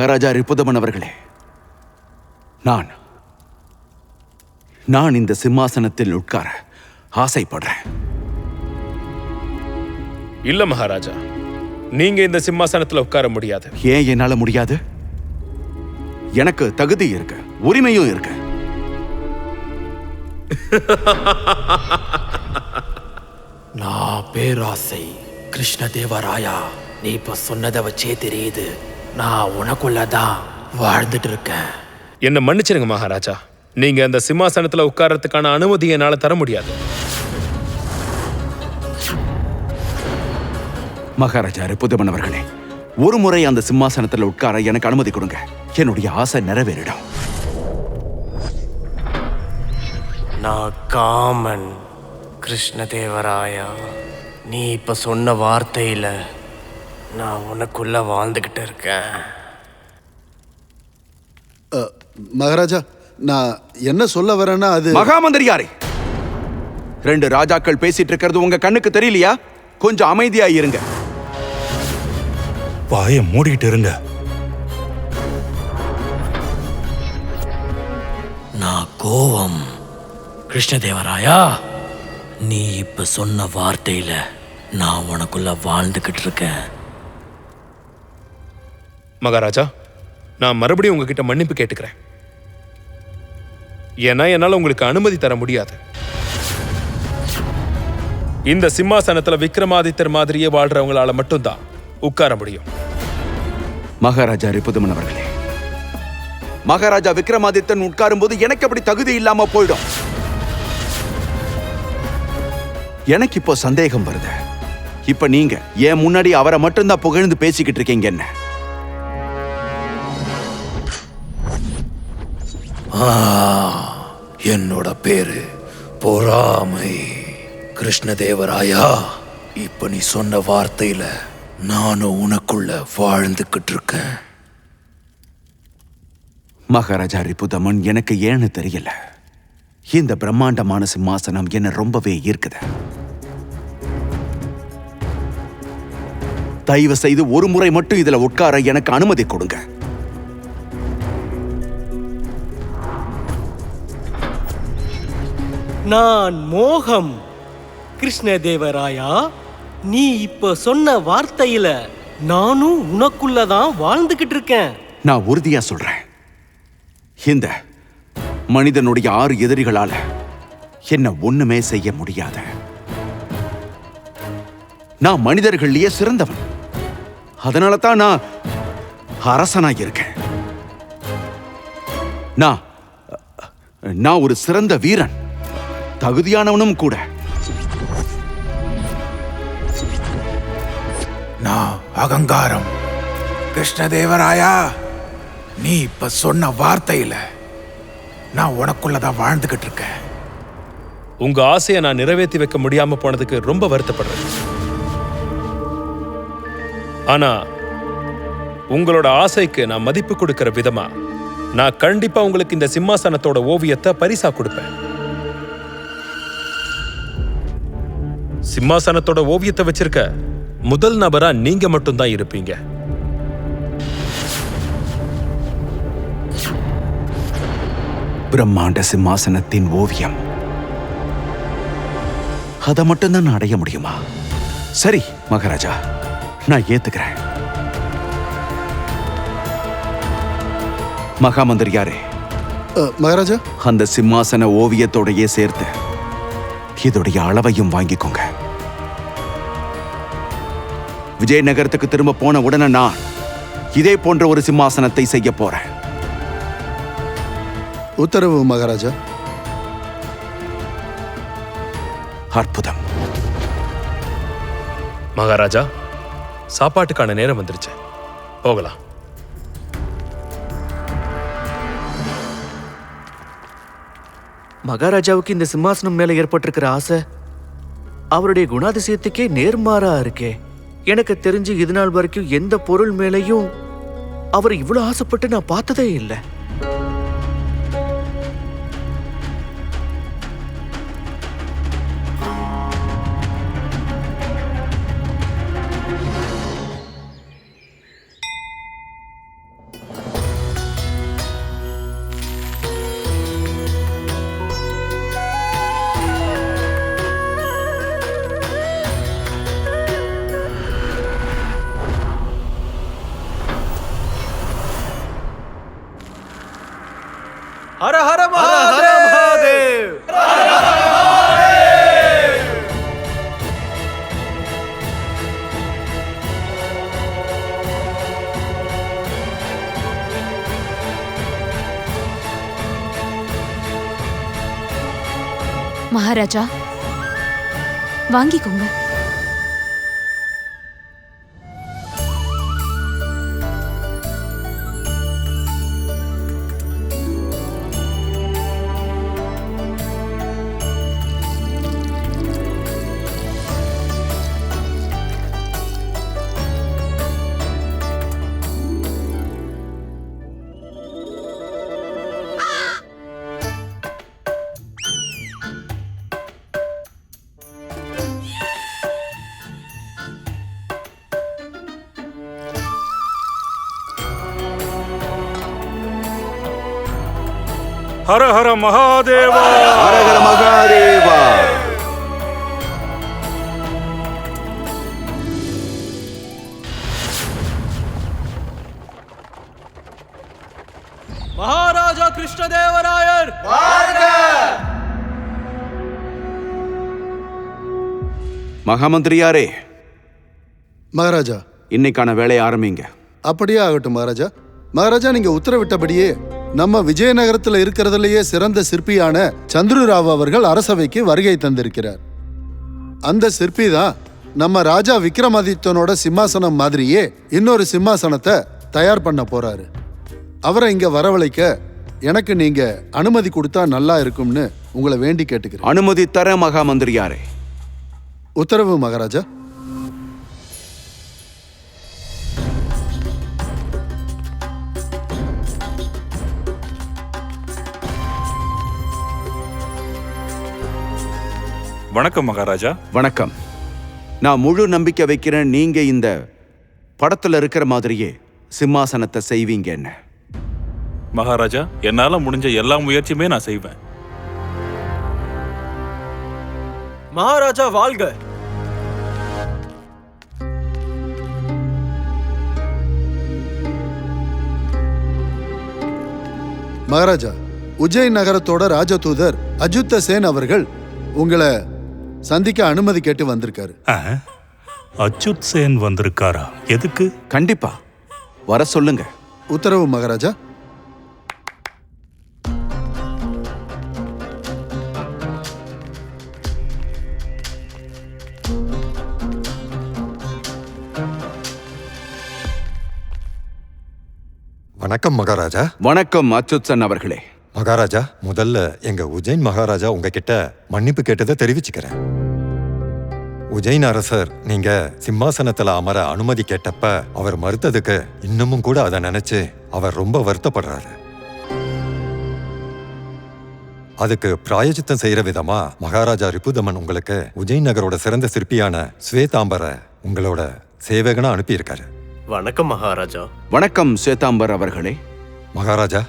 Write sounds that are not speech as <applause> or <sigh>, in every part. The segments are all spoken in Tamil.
மகாராஜா ரிப்புதமன் அவர்களே நான் நான் இந்த சிம்மாசனத்தில் உட்கார ஆசைப்படுறேன். இல்ல மகாராஜா நீங்க இந்த சிம்மாசனத்துல உட்கார முடியாது. ஏன் என்னால முடியாது? எனக்கு தகுதி இருக்கு உரிமையும் இருக்கு. <laughs> நான் பேராசை கிருஷ்ணதேவராயா நீ இப்ப சொன்னதை வச்சே தெரியுது. நான் உனக்குள்ளதான் வாழ்ந்துட்டு இருக்கேன் என்ன மன்னிச்சிருங்க மகாராஜா. நீங்க அந்த சிம்மாசனத்துல உட்கார்றதுக்கான அனுமதி என்னால தர முடியாது. மகாராஜா ரிப்புதமன் அவர்களே ஒரு முறை அந்த சிம்மாசனத்தில் உட்கார எனக்கு அனுமதி கொடுங்க. என்னுடைய ஆசை நிறைவேறிடும். நான் காமன் கிருஷ்ணதேவராயா. நீ இப்ப சொன்ன வார்த்தையில நான் உனக்குள்ள வாழ்ந்துகிட்டு இருக்கேன். அ, மகாராஜா நான் என்ன சொல்ல வரேன்னா அது மகாமந்திரியாரே! ரெண்டு ராஜாக்கள் பேசிட்டு இருக்கிறது உங்க கண்ணுக்கு தெரியலையா? கொஞ்சம் அமைதியா இருங்க. வாயை மூடிக்கிட்டு இருங்க. நான் கோவம். கிருஷ்ணதேவராயா நீ இப்ப சொன்ன வார்த்தையில நான் உனக்குள்ள வாழ்ந்துகிட்டு இருக்கேன். மகாராஜா நான் மறுபடியும் உங்ககிட்ட மன்னிப்பு கேட்டுக்கிறேன். ஏன்னா என்னால உங்களுக்கு அனுமதி தர முடியாது. இந்த சிம்மாசனத்துல விக்ரமாதித்தர் மாதிரியே வாழ்றவங்களால மட்டும்தான் உட்கார முடியும். மகாராஜா ரிபுதமன் அவர்களே மகாராஜா விக்ரமாதித்தன் உட்காரும் போது எனக்கு அப்படி தகுதி இல்லாம போயிடும். எனக்கு இப்போ சந்தேகம் வருது. இப்ப நீங்க ஏன் முன்னாடி அவரை மட்டும்தான் புகழ்ந்து பேசிக்கிட்டு இருக்கீங்க என்ன? என்னோட பேரு பொறாமை. கிருஷ்ணதேவராயா இப்ப நீ சொன்ன வார்த்தையில நானும் உனக்குள்ள வாழ்ந்துகிட்டு இருக்கேன். மகாராஜா ரிபுதமன் எனக்கு ஏன்னு தெரியல. இந்த பிரம்மாண்டமான சிம்மாசனம் என்ன ரொம்பவே ஈர்க்குது. தயவு செய்து ஒரு முறை மட்டும் இதுல உட்கார எனக்கு அனுமதி கொடுங்க. நான் மோகம். கிருஷ்ணதேவராயா நீ இப்ப சொன்ன வார்த்தையில நானும் உனக்குள்ளதான் வாழ்ந்துகிட்டு இருக்கேன். நான் உறுதியா சொல்றேன். இந்த மனிதனுடைய ஆறு எதிரிகளால என்ன ஒண்ணுமே செய்ய முடியாத. நான் மனிதர்கள்லயே சிறந்தவன். அதனால தான் நான் அரசனா இருக்கேன் நான் நான் ஒரு சிறந்த வீரன். தகுதியானவனும் கூட. நான் அகங்காரம். கிருஷ்ணதேவராயா நீ இப்ப சொன்ன வார்த்தையில நான் உனக்குள்ளதான் வாழ்ந்துகிட்டு இருக்கேன். உங்க ஆசையை நான் நிறைவேற்றி வைக்க முடியாம போனதுக்கு ரொம்ப வருத்தப்படுறேன். ஆனா உங்களோட ஆசைக்கு நான் மதிப்பு கொடுக்கிற விதமா நான் கண்டிப்பா உங்களுக்கு இந்த சிம்மாசனத்தோட ஓவியத்தை பரிசா கொடுப்பேன். சிம்மாசனத்தோட ஓவியத்தை வச்சிருக்க முதல் நபரா நீங்க மட்டும்தான் இருப்பீங்க. பிரம்மாண்ட சிம்மாசனத்தின் ஓவியம். அதை மட்டும்தான் நான் அடைய முடியுமா? சரி மகாராஜா நான் ஏத்துக்கிறேன். மகாமந்திரியாரே அ, மகாராஜா? அந்த சிம்மாசன ஓவியத்தோடையே சேர்த்து இதோடைய அளவையும் வாங்கிக்கோங்க. விஜயநகரத்துக்கு திரும்ப போன உடனே நான் இதே போன்ற ஒரு சிம்மாசனத்தை செய்ய போறேன். உத்தரவு மகாராஜா. அற்புதம். மகாராஜா சாப்பாட்டுக்கான நேரம் வந்துருச்சு. போகலாம். மகாராஜாவுக்கு இந்த சிம்மாசனம் மேல ஏற்பட்டிருக்கிற ஆசை அவருடைய குணாதிசயத்துக்கே நேர்மாறா இருக்கே. எனக்கு தெரிஞ்சு இது நாள் வரைக்கும் எந்த பொருள் மேலையும் அவர் இவ்வளோ ஆசைப்பட்டு நான் பார்த்ததே இல்லை. மகாராஜா வாங்கிக்கோங்க. ஹர ஹர மகாதேவா. ஹரஹர மகாதேவா. மகாராஜா கிருஷ்ணதேவராயர். மகாமந்திரியாரே மகாராஜா. இன்னைக்கான வேலையை ஆரம்பிங்க. அப்படியே ஆகட்டும் மகாராஜா. மகாராஜா நீங்க உத்தரவிட்டபடியே நம்ம விஜயநகரத்துல இருக்கிறதுலயே சிறந்த சிற்பியான சந்துருராவ் அவர்கள் அரசவைக்கு வருகை தந்திருக்கிறார். அந்த சிற்பி தான் நம்ம ராஜா விக்ரமாதித்யனோட சிம்மாசனம் மாதிரியே இன்னொரு சிம்மாசனத்தை தயார் பண்ண போறாரு. அவரை இங்க வரவழைக்க எனக்கு நீங்க அனுமதி கொடுத்தா நல்லா இருக்கும்னு உங்களை வேண்டி கேட்டுக்கிறேன். அனுமதி தர மகாமந்திரியாரே. உத்தரவு மகாராஜா. வணக்கம் மகாராஜா. வணக்கம். நான் முழு நம்பிக்கை வைக்கிறேன் நீங்க இந்த படத்துல இருக்கிற மாதிரியே சிம்மாசனத்தை செய்வீங்கன்னு மகாராஜா என்னால முடிஞ்ச எல்லா முயற்சியுமே நான் செய்வேன். மகாராஜா வாழ்க! மகாராஜா உஜ்ஜைன் நகரத்தோட ராஜதூதர் அஜுத்த சேன் அவர்கள் உங்களை சந்திக்க அனுமதி கேட்டு வந்திருக்காரு. அச்சுத் சேன் வந்திருக்காரா? எதுக்கு? கண்டிப்பா. வர சொல்லுங்க. உத்தரவு மகாராஜா. வணக்கம் மகாராஜா. வணக்கம் அச்சுத்சன் அவர்களே. மகாராஜா முதல்ல எங்க உஜைன் மகாராஜா உங்ககிட்ட மன்னிப்பு கேட்டதை தெரிவிச்சுக்கிறேன். உஜைன் அரசர் நீங்க சிம்மாசனத்துல அமர அனுமதி கேட்டப்ப அவர் மறுத்ததுக்கு இன்னமும் கூட அதை நினைச்சு அவர் ரொம்ப வருத்தப்படுறாரு. அதுக்கு பிராயச்சித்தம் செய்யற விதமா மகாராஜா ரிப்புதமன் உங்களுக்கு உஜைன் நகரோட சிறந்த சிற்பியான ஸ்வேதாம்பர உங்களோட சேவகனா அனுப்பியிருக்காரு. வணக்கம் மகாராஜா. வணக்கம் ஸ்வேதாம்பர் அவர்களே. மகாராஜா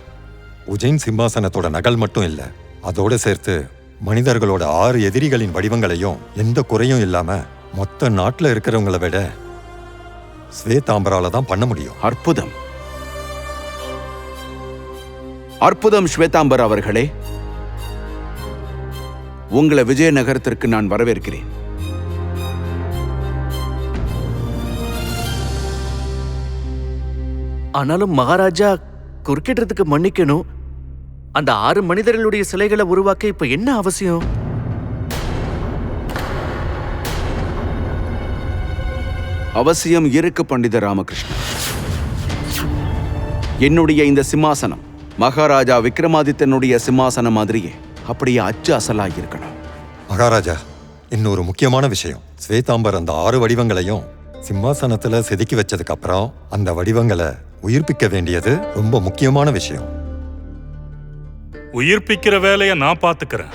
உஜைன் சிம்மாசனத்தோட நகல் மட்டும் இல்ல அதோட சேர்த்து மனிதர்களோட ஆறு எதிரிகளின் வடிவங்களையும் எந்த குறையும் இல்லாம மொத்த நாட்டுல இருக்கிறவங்கள விட ஸ்வேதாம்பரால தான் பண்ண முடியும். அற்புதம். அற்புதம் ஸ்வேதாம்பர் அவர்களே உங்களை விஜயநகரத்திற்கு நான் வரவேற்கிறேன். ஆனாலும் மகாராஜா குறுக்கிடுறதுக்கு மன்னிக்கணும். அந்த ஆறு மனிதர்களுடைய சிலைகளை உருவாக்க இப்ப என்ன அவசியம்? அவசியம் இருக்கு பண்டித ராமகிருஷ்ணன் என்னுடைய இந்த சிம்மாசனம் மகாராஜா விக்ரமாதித்தனுடைய சிம்மாசனம் மாதிரியே அப்படியே அச்சு அசலாக இருக்கணும். மகாராஜா இன்னொரு முக்கியமான விஷயம். ஸ்வேதாம்பர் அந்த ஆறு வடிவங்களையும் சிம்மாசனத்துல செதுக்கி வச்சதுக்கு அப்புறம் அந்த வடிவங்களை உயிர்ப்பிக்க வேண்டியது ரொம்ப முக்கியமான விஷயம். உயிர்ப்பிக்கிற வேலையை நான் பாத்துக்கிறேன்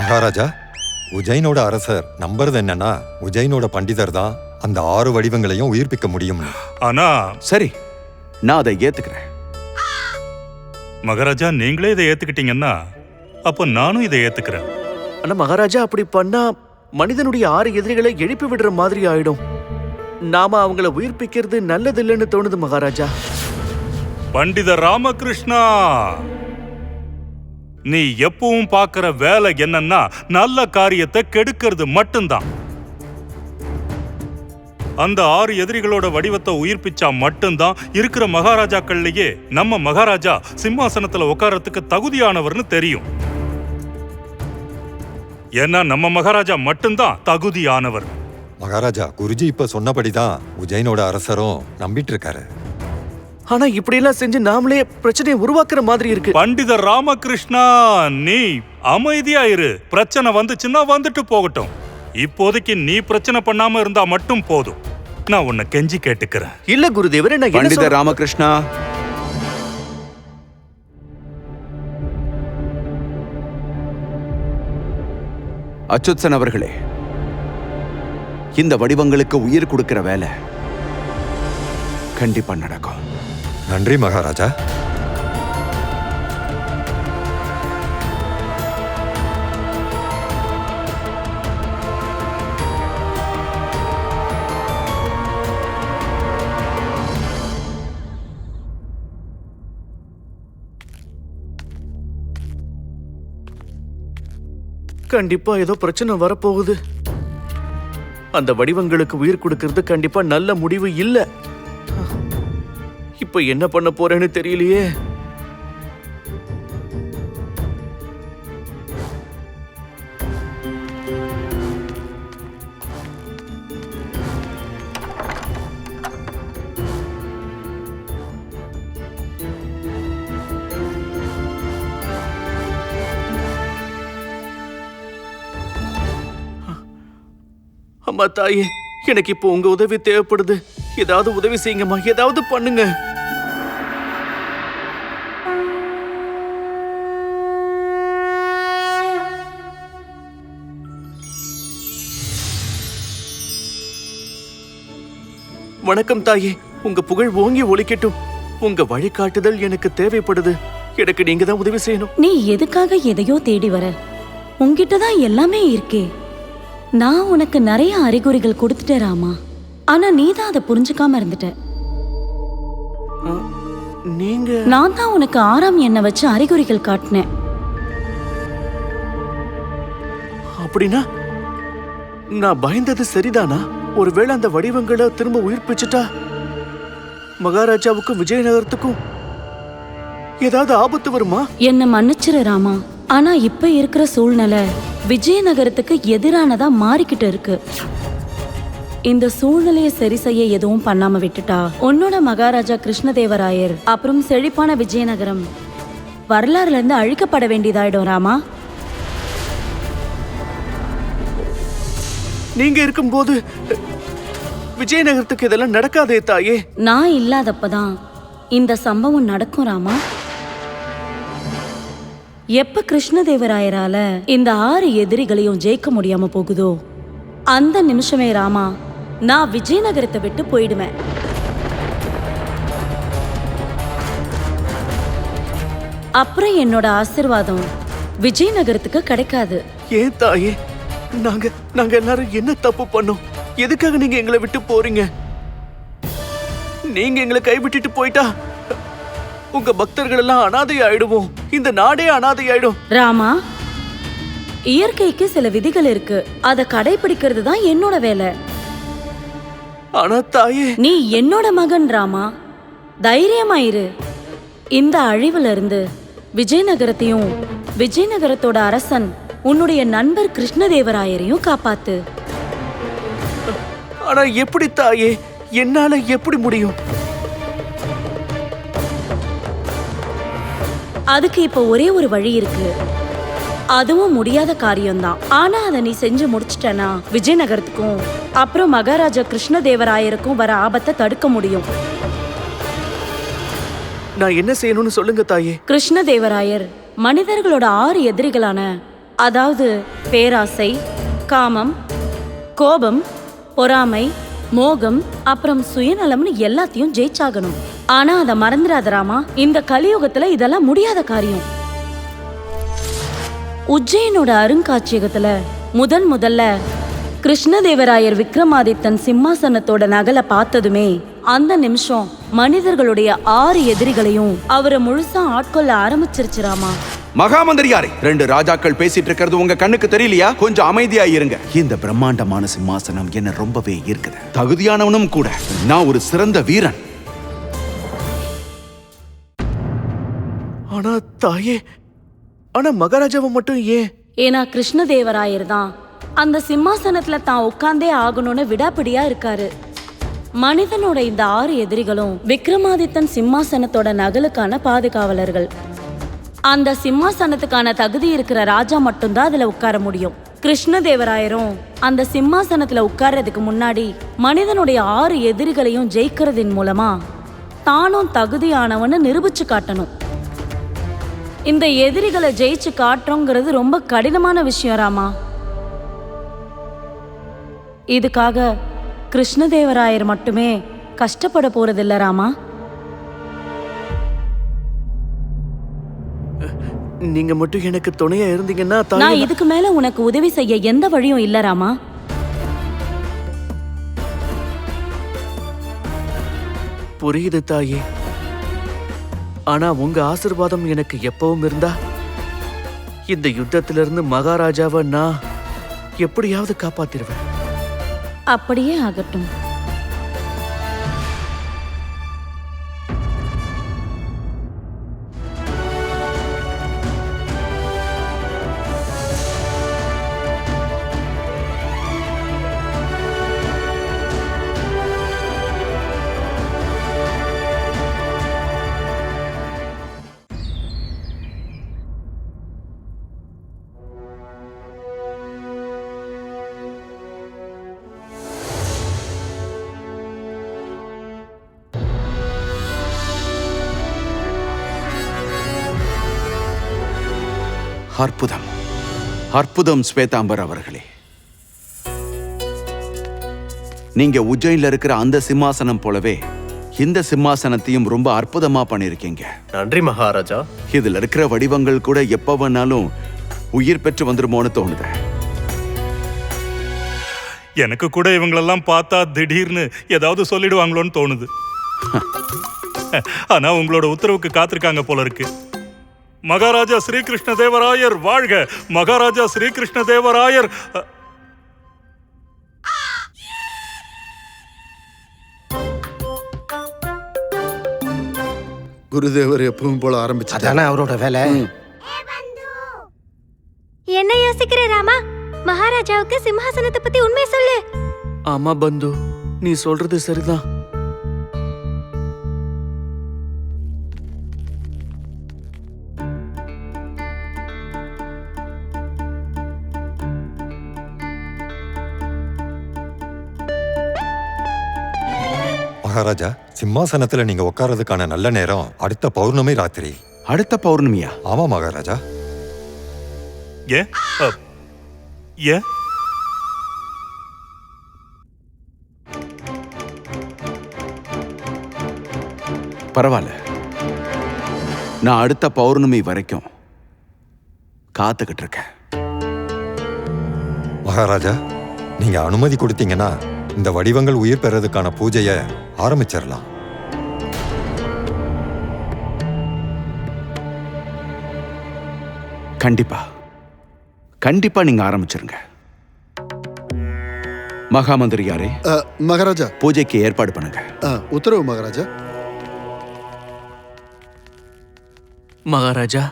மகாராஜா உஜைனோட அரசர் நம்புறது என்னன்னா உஜைனோட பண்டிதர் தான் அந்த ஆறு வடிவங்களையும் உயிர்ப்பிக்க முடியும்னு. ஆனா சரி நான் அதை ஏத்துக்கிறேன். மகாராஜா நீங்களே இதை ஏத்துக்கிட்டீங்கன்னா அப்ப நானும் இதை ஏத்துக்கிறேன். ஆனா மகாராஜா அப்படி பண்ணா மனிதனுடைய ஆறு எதிரிகளை எழுப்பி விடுற மாதிரி ஆயிடும். நாம அவங்கள உயிர்ப்பிக்கிறது நல்லதில்லைன்னு தோணுது மகாராஜா. பண்டித ராமகிருஷ்ணா! நீ எப்பவும் பார்க்கிற வேலை என்னன்னா நல்ல காரியத்தை கெடுக்கிறது மட்டும்தான். அந்த ஆறு எதிரிகளோட வடிவத்தை உயிர்ப்பிச்சா மட்டும்தான் இருக்கிற மகாராஜாக்கள்லயே நம்ம மகாராஜா சிம்மாசனத்துல உட்காரத்துக்கு தகுதியானவர்னு தெரியும். ஏன்னா நம்ம மகாராஜா மட்டும்தான் தகுதியானவர். மகாராஜா குருஜி இப்ப சொன்னபடிதான் உஜைனோட அரசரும் நம்பிட்டு இருக்காரு ஆனா இப்படி எல்லாம் செஞ்சு நாமளே பிரச்சனையை உருவாக்குற மாதிரி இருக்கு. பண்டிதர் ராமகிருஷ்ணா நீ அமைதியா இரு பிரச்சனை வந்துச்சுன்னா வந்துட்டு போகட்டும். இப்போதைக்கு நீ பிரச்சனை பண்ணாம இருந்தா மட்டும் போதும். நான் உன்னை கெஞ்சி கேட்டுக்கிறேன். இல்ல குருதேவரே நான் என்ன பண்டித? ராமகிருஷ்ணா. அச்சுத்சன் அவர்களே இந்த வடிவங்களுக்கு உயிர் கொடுக்கிற வேலை கண்டிப்பா நடக்கும். நன்றி மகாராஜா. கண்டிப்பா ஏதோ பிரச்சனை வரப்போகுது. அந்த வடிவங்களுக்கு உயிர் கொடுக்கிறது கண்டிப்பா நல்ல முடிவு இல்ல. இப்ப என்ன பண்ண போறேன்னு தெரியலையே. அம்மா தாயே. எனக்கு இப்போ உங்க உதவி தேவைப்படுது. ஏதாவது உதவி செய்யுங்கம்மா. ஏதாவது பண்ணுங்க. வணக்கம் தாயே. உங்க புகழ் ஓங்கி ஒழிக்கட்டும் உங்க வழிகாட்டுதல் எனக்கு தேவைப்படுது. எனக்கு நீங்க தான் உதவி செய்யணும். நீ எதுக்காக எதையோ தேடி வர? உங்ககிட்ட தான் எல்லாமே இருக்கே. நான் உனக்கு நிறைய அறிகுறிகள் கொடுத்துட்டேன் ராமா. ஆனா நீ தான் அதை புரிஞ்சுக்காம இருந்துட்ட. நீங்க நான் தான் உனக்கு ஆறாம் எண்ணெய் வச்சு அறிகுறிகள் காட்டினேன். அப்படின்னா நான் பயந்தது சரிதானா? ஒருவேளை அந்த வடிவங்களை திரும்ப உயிர்ப்பிச்சுட்டா மகாராஜாவுக்கும் விஜயநகரத்துக்கும் ஏதாவது ஆபத்து வருமா? என்ன மன்னிச்சிரு ராமா. ஆனா இப்ப இருக்கிற சூழ்நிலை விஜயநகரத்துக்கு எதிரானதா மாறிக்கிட்டு இருக்கு. இந்த சூழ்நிலையை சரி செய்ய எதுவும் பண்ணாம விட்டுட்டா? உன்னோட மகாராஜா கிருஷ்ணதேவராயர் அப்புறம் செழிப்பான விஜயநகரம் வரலாறுல இருந்து அழிக்கப்பட வேண்டியதாயிடும் ராமா. நீங்க இருக்கும்போது விஜயநகரத்துக்கு இதெல்லாம் நடக்காதே தாயே? நான் இல்லாதப்பதான் இந்த சம்பவம் நடக்கும் ராமா. எப்ப கிருஷ்ணதேவராயரால இந்த ஆறு எதிரிகளையும் ஜெயிக்க முடியாம போகுதோ அந்த நிமிஷமே ராமா நான் விஜயநகரத்தை விட்டு போயிடுவேன். அப்புறம் என்னோட ஆசிர்வாதம் விஜயநகரத்துக்கு கிடைக்காது. ஏன் தாயே? நாங்க நாங்க எல்லாரும் என்ன தப்பு பண்ணோம்? எதுக்காக நீங்க எங்களை விட்டு போறீங்க? நீங்க எங்களை கைவிட்டுட்டு போயிட்டா உங்க பக்தர்கள் எல்லாம் அனாதை ஆயிடுவோம் இந்த நாடே அனாதை ஆயிடும். ராமா இயற்கைக்கு சில விதிகள் இருக்கு. அதை கடைபிடிக்கிறது தான் என்னோட வேலை. ஆனா தாயே. நீ என்னோட மகன் ராமா. தைரியமாயிரு. இந்த அழிவுல இருந்து விஜயநகரத்தையும் விஜயநகரத்தோட அரசன் உன்னுடைய நண்பர் கிருஷ்ணதேவராயரையும் காப்பாத்து. ஆனா எப்படி தாயே? என்னால எப்படி முடியும்? அதுக்கு இப்ப ஒரே ஒரு வழி இருக்கு. அதுவும் முடியாத காரியம்தான். ஆனா அதை நீ செஞ்சு முடிச்சிட்டனா விஜயநகரத்துக்கும் அப்புறம் மகாராஜா கிருஷ்ணதேவராயருக்கும் வர ஆபத்தை தடுக்க முடியும். நான் என்ன செய்யணும்னு சொல்லுங்க தாயே. கிருஷ்ணதேவராயர் மனிதர்களோட ஆறு எதிரிகளான அதாவது பேராசை காமம் கோபம் பொறாமை மோகம் அப்புறம் சுயநலம்னு எல்லாத்தையும் ஜெயிச்சாகணும். ஆனா அதை மறந்துடாத ராமா இந்த கலியுகத்துல இதெல்லாம் முடியாத காரியம். உஜ்ஜயினோட அருங்காட்சியகத்துல முதன் முதல்ல கிருஷ்ணதேவராயர் விக்ரமாதித்தன் சிம்மாசனத்தோட நகலை பார்த்ததுமே அந்த நிமிஷம் மனிதர்களுடைய ஆறு எதிரிகளையும் அவரை முழுசா ஆட்கொள்ள ஆரம்பிச்சிருச்சு ராமா. மகாமந்திரியாரே ரெண்டு ராஜாக்கள் பேசிட்டு இருக்கிறது உங்க கண்ணுக்கு தெரியலையா? கொஞ்சம் அமைதியா இருங்க. இந்த பிரம்மாண்டமான சிம்மாசனம் என்ன ரொம்பவே ஈர்க்குது. தகுதியானவனும் கூட. நான் ஒரு சிறந்த வீரன். ஆனா தாயே ஆனா மகாராஜாவை மட்டும் ஏன்? ஏன்னா கிருஷ்ணதேவராயர் தான் அந்த சிம்மாசனத்துல தான் உட்கார்ந்தே ஆகணும்னு விடாப்பிடியா இருக்காரு. மனிதனோட இந்த ஆறு எதிரிகளும் விக்ரமாதித்தன் சிம்மாசனத்தோட நகலுக்கான பாதுகாவலர்கள். அந்த சிம்மாசனத்துக்கான தகுதி இருக்கிற ராஜா மட்டும்தான் அதுல உட்கார முடியும். கிருஷ்ணதேவராயரும் அந்த சிம்மாசனத்துல உட்கார்றதுக்கு முன்னாடி மனிதனுடைய ஆறு எதிரிகளையும் ஜெயிக்கிறதின் மூலமா தானும் தகுதியானவன்னு நிரூபிச்சு காட்டணும். இந்த எதிரிகளை ஜெயிச்சு காட்டுறோங்கிறது ரொம்ப கடினமான விஷயம் ராமா. இதுக்காக கிருஷ்ணதேவராயர் மட்டுமே கஷ்டப்பட போறதில்ல ராமா. நீங்க மட்டும் எனக்கு துணையா இருந்தீங்கன்னா நான் இதுக்கு மேல உனக்கு உதவி செய்ய எந்த வழியும் இல்ல ராமா. புரியுது தாயே. ஆனா உங்க ஆசிர்வாதம் எனக்கு எப்பவும் இருந்தா? இந்த யுத்தத்திலிருந்து மகாராஜாவை நான் எப்படியாவது காப்பாத்திருவேன் அப்படியே ஆகட்டும். அற்புதம். அற்புதம் ஸ்வேதாம்பர் அவர்களே. நீங்க உஜ்ஜைன்ல இருக்கிற அந்த சிம்மாசனம் போலவே இந்த சிம்மாசனத்தையும் ரொம்ப அற்புதமா பண்ணிருக்கீங்க. நன்றி மகாராஜா. இதுல இருக்கிற வடிவங்கள் கூட எப்ப வேணாலும் உயிர் பெற்று வந்துருமோன்னு தோணுது. எனக்கு கூட இவங்களெல்லாம் பார்த்தா திடீர்னு ஏதாவது சொல்லிடுவாங்களோன்னு தோணுது. ஆனா உங்களோட உத்தரவுக்கு காத்திருக்காங்க போல இருக்கு. மகாராஜா ஸ்ரீகிருஷ்ண தேவராயர் வாழ்க. மகாராஜா ஸ்ரீகிருஷ்ண தேவராயர் குருதேவர் எப்பவும் போல ஆரம்பிச்சு அதானே அவரோட வேலை? என்ன யோசிக்கிற ராமா? மகாராஜாவுக்கு சிம்ஹாசனத்தை பத்தி உண்மை சொல்லு. ஆமா பந்து. நீ சொல்றது சரிதான். மகாராஜா சிம்மாசனத்துல நீங்க உட்கார்றதுக்கான நல்ல நேரம் அடுத்த பௌர்ணமி ராத்திரி. அடுத்த பௌர்ணமியா? ஆமா மகாராஜா. பரவாயில்ல. நான் அடுத்த பௌர்ணமி வரைக்கும் காத்துக்கிட்டு இருக்கேன். மகாராஜா நீங்க அனுமதி கொடுத்தீங்கன்னா இந்த வடிவங்கள் உயிர் பெறதுக்கான பூஜையை ஆரம்பிச்சிடலாம். கண்டிப்பா. கண்டிப்பா நீங்க ஆரம்பிச்சிருங்க. மகாமந்திரியாரே அ, மகாராஜா. பூஜைக்கு ஏற்பாடு பண்ணுங்க. உத்தரவு மகாராஜா. மகாராஜா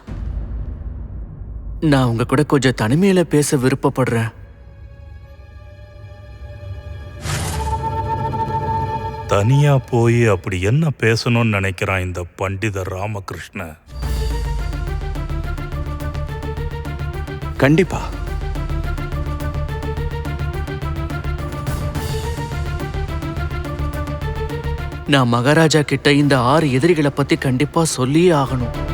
நான் உங்க கூட கொஞ்சம் தனிமையில பேச விருப்பப்படுறேன். தனியா போய் அப்படி என்ன பேசணும்னு நினைக்கிறான் இந்த பண்டித ராமகிருஷ்ண? கண்டிப்பா. நான் மகாராஜா கிட்ட இந்த ஆறு எதிரிகளை பத்தி கண்டிப்பா சொல்லியே ஆகணும்.